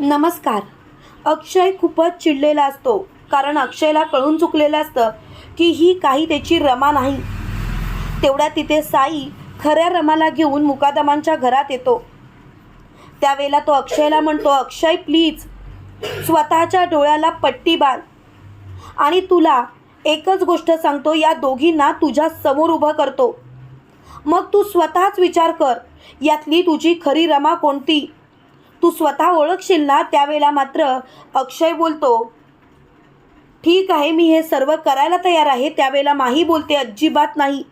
नमस्कार. अक्षय खूपच चिडलेला असतो. कारण अक्षयला कळून चुकलेलं असतं की ही काही त्याची रमा नाही. तेवढ्या तिथे साई खऱ्या रमाला घेऊन मुकादमांच्या घरात येतो. त्यावेळेला तो अक्षयला म्हणतो अक्षय प्लीज स्वतःच्या डोळ्याला पट्टी बांध. आणि तुला एकच गोष्ट सांगतो या दोघींना तुझ्या समोर उभं करतो. मग तू स्वतःच विचार कर यातली तुझी खरी रमा कोणती? तू स्वतः ओळखशील ना? त्यावेळेला मात्र अक्षय बोलतो ठीक आहे मी हे सर्व करायला तयार आहे. त्यावेळेला माही बोलते अजिबात नाही.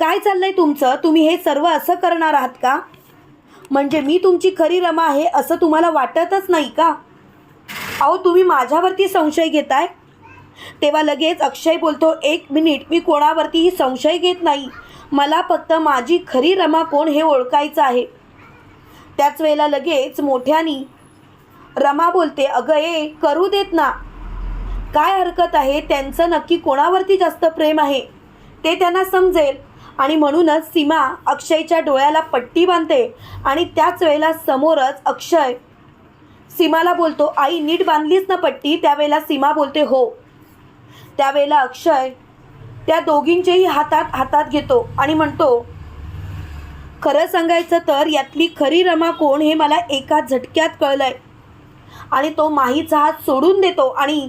काय चाललंय तुमचं? तुम्ही हे सर्व असं करणार आहात का? म्हणजे मी तुमची खरी रमा आहे असं तुम्हाला वाटतच नाही का? अहो तुम्ही माझ्यावरती संशय घेताय? तेव्हा लगेच अक्षय बोलतो एक मिनिट मी कोणावरतीही संशय घेत नाही. मला फक्त माझी खरी रमा कोण हे ओळखायचं आहे. त्याच वेळेला लगेच मोठ्यानी रमा बोलते अगं ए करू देत ना. काय हरकत आहे? त्यांचं नक्की कोणावरती जास्त प्रेम आहे? ते त्यांना समजेल. आणि म्हणूनच सीमा अक्षयच्या डोळ्याला पट्टी बांधते आणि त्याच वेळेला समोरच अक्षय सीमाला बोलतो आई नीट बांधलीच ना पट्टी? त्यावेळेला सीमा बोलते हो. त्यावेळेला अक्षय त्या दोघींचेही हातात हातात घेतो आणि म्हणतो खरं सांगायचं तर यातली खरी रमा कोण हे मला एका झटक्यात कळलंय. आणि तो माहीचा हात सोडून देतो आणि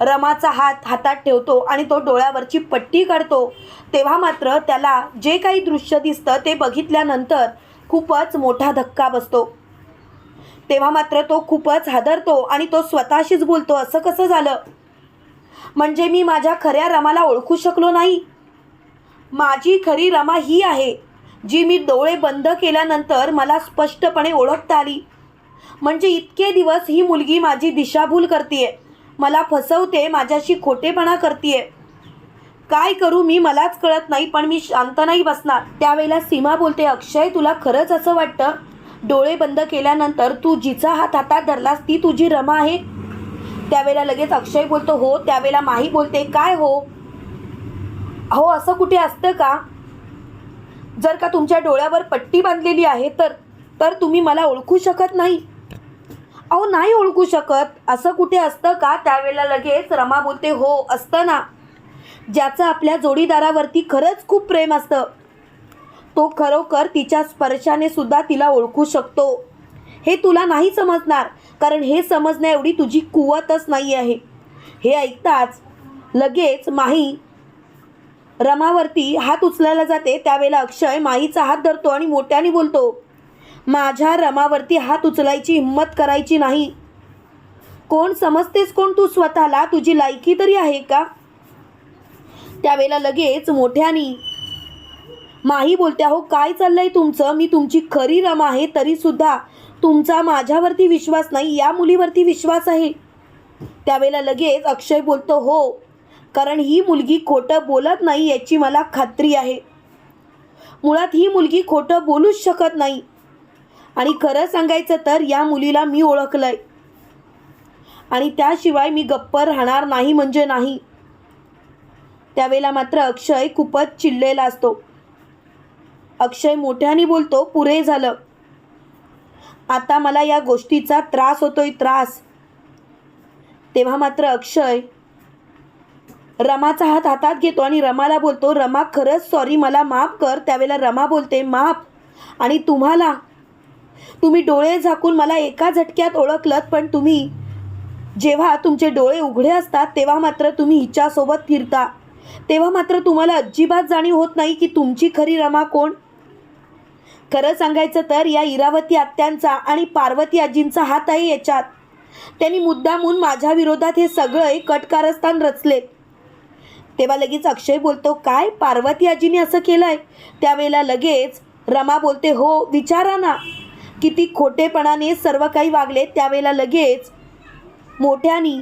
रमाचा हात हातात ठेवतो आणि तो डोळ्यावरची पट्टी काढतो. तेव्हा मात्र त्याला जे काही दृश्य दिसतं ते बघितल्यानंतर खूपच मोठा धक्का बसतो. तेव्हा मात्र तो खूपच हादरतो आणि तो स्वतःशीच बोलतो असं कसं झालं? म्हणजे मी माझ्या खऱ्या रमाला ओळखू शकलो नाही? माझी खरी रमा ही आहे. जी मी डोळे बंद केल्यानंतर मला स्पष्टपणे ओळखता आली. म्हणजे इतके दिवस ही मुलगी माझी दिशाभूल करते मला फसवते माझ्याशी खोटेपणा करते काय करू मी मलाच कळत नाही पण मी शांत नाही बसणार. त्यावेळेला सीमा बोलते अक्षय तुला खरंच असं वाटतं? डोळे बंद केल्यानंतर तू जिचा हात हातात धरलास ती तुझी रमा आहे? त्यावेळेला लगेच अक्षय बोलतो हो. त्यावेळेला माही बोलते काय हो? अहो असं कुठे असतं का? जर का तुमच्या डोळ्यावर पट्टी बांधलेली आहे तर तर तुम्ही मला ओळखू शकत नाही. अहो नाही ओळखू शकत. असं कुठे असतं का? त्यावेळेला लगेच रमा बोलते हो असतं ना. ज्याचं आपल्या जोडीदारावरती खरंच खूप प्रेम असतं. तो खरोखर तिच्या स्पर्शाने सुद्धा तिला ओळखू शकतो. हे तुला नाही समजणार कारण हे समजण्या एवढी तुझी कुवतच नाही आहे हे ऐकताच लगेच माही रमावरती हात उचलायला जाते त्यावेळेला अक्षय माईचा हात धरतो आणि मोठ्याने बोलतो माझ्या रमावरती हात उचलायची हिंमत करायची नाही. कोण समजतेस कोण तू स्वतःला? तुझी लायकी तरी आहे का? त्यावेळेला लगेच मोठ्यानी माही बोलते अहो काय चाललंय तुमचं? मी तुमची खरी रमा आहे तरीसुद्धा तुमचा माझ्यावरती विश्वास नाही या मुलीवरती विश्वास आहे. त्यावेळेला लगेच अक्षय बोलतो हो कारण ही मुलगी खोटं बोलत नाही याची मला खात्री आहे. मुळात ही मुलगी खोटं बोलूच शकत नाही. आणि खरं सांगायचं तर या मुलीला मी ओळखलंय. आणि त्याशिवाय मी गप्प राहणार नाही म्हणजे नाही. त्यावेळेला मात्र अक्षय खूपच चिडलेला असतो. अक्षय मोठ्याने बोलतो पुरे झालं. आता मला या गोष्टीचा त्रास होतोय त्रास. तेव्हा मात्र अक्षय रमाचा हात हातात घेतो आणि रमाला बोलतो रमा खरंच सॉरी मला माफ कर. त्यावेळेला रमा बोलते माफ. आणि तुम्हाला तुम्ही डोळे झाकून मला एका झटक्यात ओळखलत पण तुम्ही जेव्हा तुमचे डोळे उघडे असतात तेव्हा मात्र तुम्ही हिच्यासोबत फिरता. तेव्हा मात्र तुम्हाला अजिबात जाणीव होत नाही की तुमची खरी रमा कोण. खरं सांगायचं तर या इरावती आत्यांचा आणि पार्वती आजींचा हात आहे याच्यात. त्यांनी मुद्दामून माझ्या विरोधात हे सगळे कटकारस्थान रचलेत. तेव्हा लगेच अक्षय बोलतो काय? पार्वती आजीने असं केलंय? त्यावेळेला लगेच रमा बोलते हो विचारा ना. किती खोटेपणाने सर्व काही वागले त्यावेळेला लगेच मोठ्यानी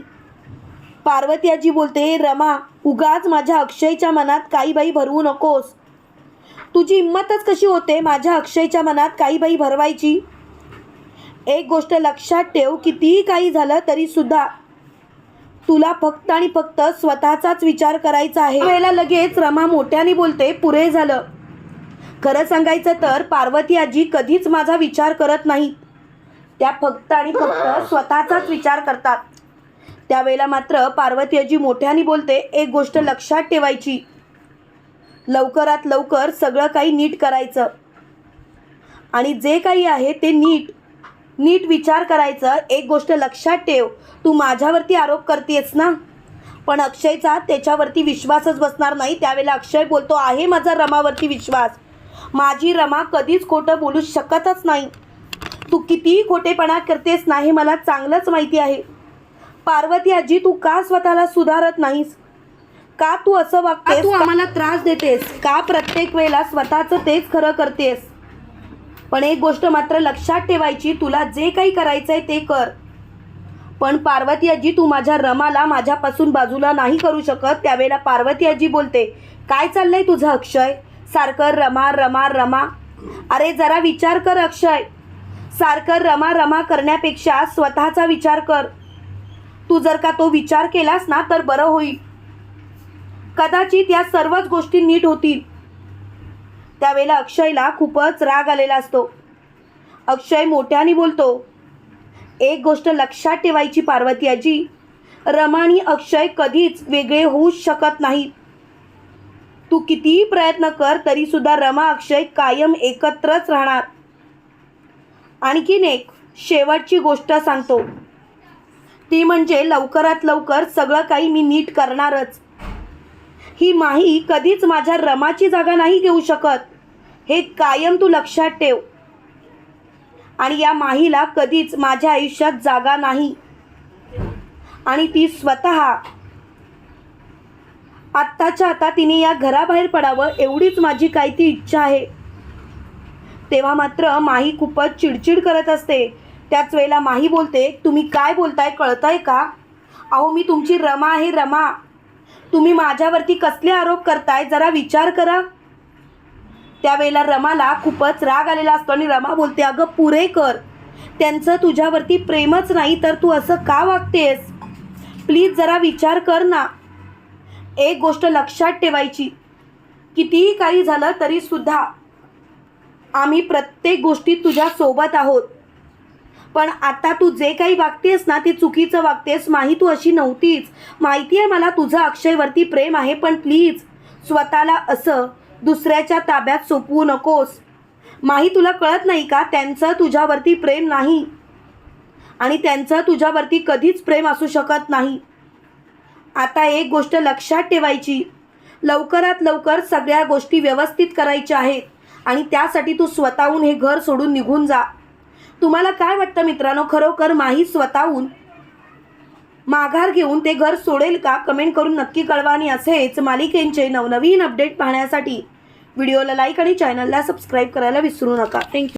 पार्वती आजी बोलते रमा उगाच माझ्या अक्षयच्या मनात काही बाई भरवू नकोस. तुझी हिंमतच कशी होते माझ्या अक्षयच्या मनात काही बाई भरवायची? एक गोष्ट लक्षात ठेव कितीही काही झालं तरी सुद्धा तुला फक्त आणि फक्त स्वतःचाच विचार करायचा आहे. वेळेला लगेच रमा मोठ्याने बोलते पुरे झालं. खरं सांगायचं तर पार्वती आजी कधीच माझा विचार करत नाही त्या फक्त आणि फक्त स्वतःचाच विचार करतात. त्यावेळेला मात्र पार्वती आजी मोठ्याने बोलते एक गोष्ट लक्षात ठेवायची. लवकरात लवकर सगळं काही नीट करायचं. आणि जे काही आहे ते नीट नीट विचार करायचं. एक गोष्ट लक्षात ठेव. तू माझ्यावरती आरोप करतेस ना? पण अक्षयचा त्याच्यावरती विश्वासच बसणार नाही. त्यावेळेला अक्षय बोलतो आहे माझा रमावरती विश्वास. माझी रमा कधीच खोटं बोलू शकतच नाही. तू कितीही खोटेपणा करतेस ना हे मला चांगलंच माहिती आहे. पार्वती आजी तू का स्वतःला सुधारत नाहीस? का तू असं वागतेस तू आम्हाला त्रास देतेस? का प्रत्येक वेळेला स्वतःचं तेच खरं करतेस? पण एक गोष्ट मात्र लक्षात ठेवायची तुला जे काही करायचंय ते कर. पण पार्वती आजी तू माझ्या रमाला माझ्यापासून बाजूला नाही करू शकत त्यावेळेला पार्वती आजी बोलते काय चाललंय तुझं अक्षय? सारखं रमा रमा रमा. अरे जरा विचार कर अक्षय. सारखं रमा रमा करण्यापेक्षा स्वतःचा विचार कर. तू जर का तो विचार केलास ना तर बरं होईल. कदाचित या सर्वच गोष्टी नीट होतील. त्यावेळेला अक्षयला खूपच राग आलेला असतो. अक्षय मोठ्याने बोलतो एक गोष्ट लक्षात ठेवायची पार्वती आजी रमाणी अक्षय कधीच वेगळे होऊच शकत नाहीत तू कितीही प्रयत्न कर तरी सुद्धा रमा अक्षय कायम एकत्रच राहणार. आणखीन एक शेवटची गोष्ट सांगतो. ती म्हणजे लवकरात लवकर सगळं काही मी नीट करणारच. ही माही कधीच माझ्या रमाची जागा नाही घेऊ शकत. हे कायम तू लक्षात ठेव. आणि या माहीला कधीच माझ्या आयुष्यात जागा नाही. आणि ती स्वतः आत्ताच्या आता तिने या घराबाहेर पडावं एवढीच माझी काय ती इच्छा आहे. तेव्हा मात्र माही खूपच चिडचिड करत असते. त्याच वेळेला माही बोलते तुम्ही काय बोलताय कळतंय का? अहो मी तुमची रमा आहे रमा. तुम्ही माझ्यावरती कसले आरोप करताय? जरा विचार करा. त्यावेळेला रमाला खूपच राग आलेला असतो आणि रमा बोलते अगं पुरे कर. त्यांचं तुझ्यावरती प्रेमच नाही तर तू असं का वागतेस? प्लीज जरा विचार कर ना. एक गोष्ट लक्षात ठेवायची. कितीही काही झालं तरीसुद्धा आम्ही प्रत्येक गोष्टीत तुझ्यासोबत आहोत. पण आता तू जे काही वागतेस ना ते चुकीचं वागतेस माही तू अशी नव्हतीच. माहिती आहे मला तुझं अक्षयवरती प्रेम आहे पण प्लीज स्वतःला असं दुसऱ्याच्या ताब्यात सोपवू नकोस. माही तुला कळत नाही का त्यांचं तुझ्यावरती प्रेम नाही? आणि त्यांचं तुझ्यावरती कधीच प्रेम असू शकत नाही. आता एक गोष्ट लक्षात ठेवायची. लवकरात लवकर सगळ्या गोष्टी व्यवस्थित करायच्या आहेत. आणि त्यासाठी तू स्वतःहून हे घर सोडून निघून जा. तुम्हाला काय वाटतं मित्रांनो? खरोखर माही स्वतःहून माघार घेऊन ते घर सोडेल का? कमेंट करून नक्की कळवा आणि असेच मालिकेंचे नवनवीन अपडेट पाहण्यासाठी व्हिडिओला लाईक आणि चॅनलला सबस्क्राईब करायला विसरू नका. थँक्यू